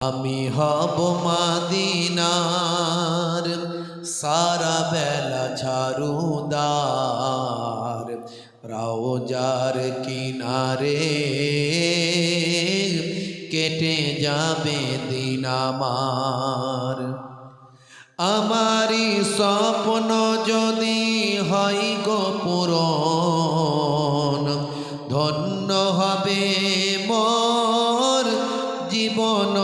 আমি হব মাদিনার, সারা বেলা ঝাড়ুদার, রাওজার কিনারে কেটে যাবে দিন আমার। আমারই স্বপ্ন যদি হয় গো পূরণ, ধন্য হবে মোর জীবন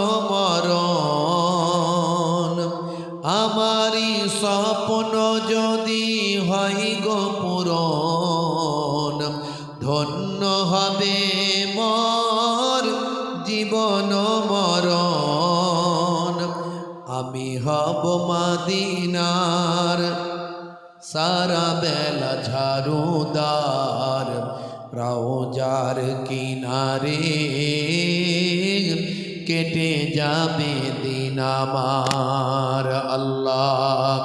আমারই স্বপ্ন যদি হয় গো ধন্য হবে মর জীবন মরণ। আমি হব মাদিনার, সারা বেলা ঝাড়ুদার রাওজার কিনারে। কেটে যাবে দিন আমার আল্লাহ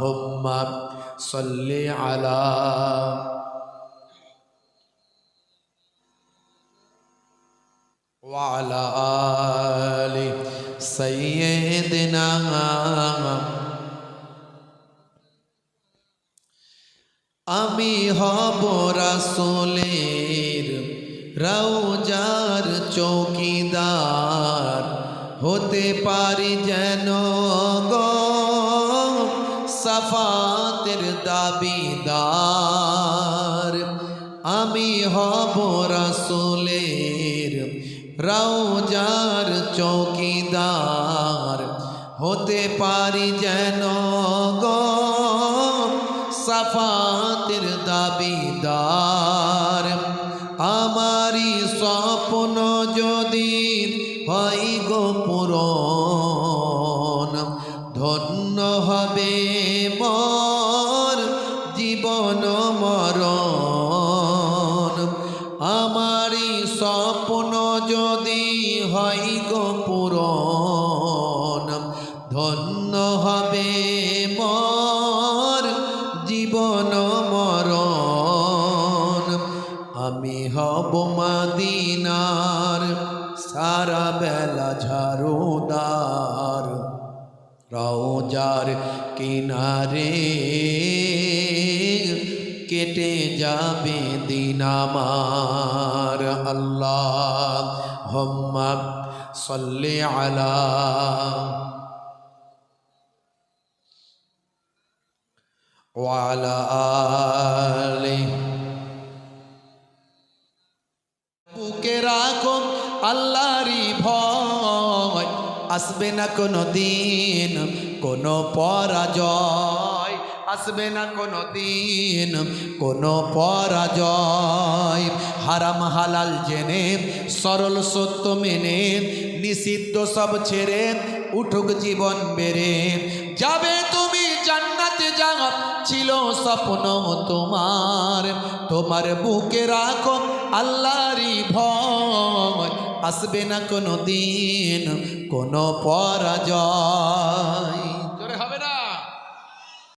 হুম্মা সল্লি আলা وعلى آل سيدنا আমি হব রাসুলের রৌজার চৌকিদার হতে পারি যেন গো সাফাতের দাবিদার। আমি হব রাসুলের রৌজার চৌকিদার। হতে পারি যেন গো সাফাতের দাবিদার। জীবন মরণ। আমি হব মাদিনার, সারা বেলা ঝাড়ুদার। রওজার কিনারে কেটে যাবে দিন আমার। আল্লাহ হম্মা সল্লি আলা وعلى آله বুকে রাখো আল্লাহরই ভয় আসবে না কোনো দিন কোনো পরাজয় আসবে না কোনো দিন কোনো পরাজয় হারাম হালাল জেনে সরল সত্য মেনে নিষিদ্ধ সব ছেড়ে উঠুক জীবন বেড়ে যাবে তুমি যাও ছিল স্বপ্ন তোমার। তোমার বুকে রাখো আল্লাহরই ভয়। আসবে না কোনো দিন কোনো পরাজয়।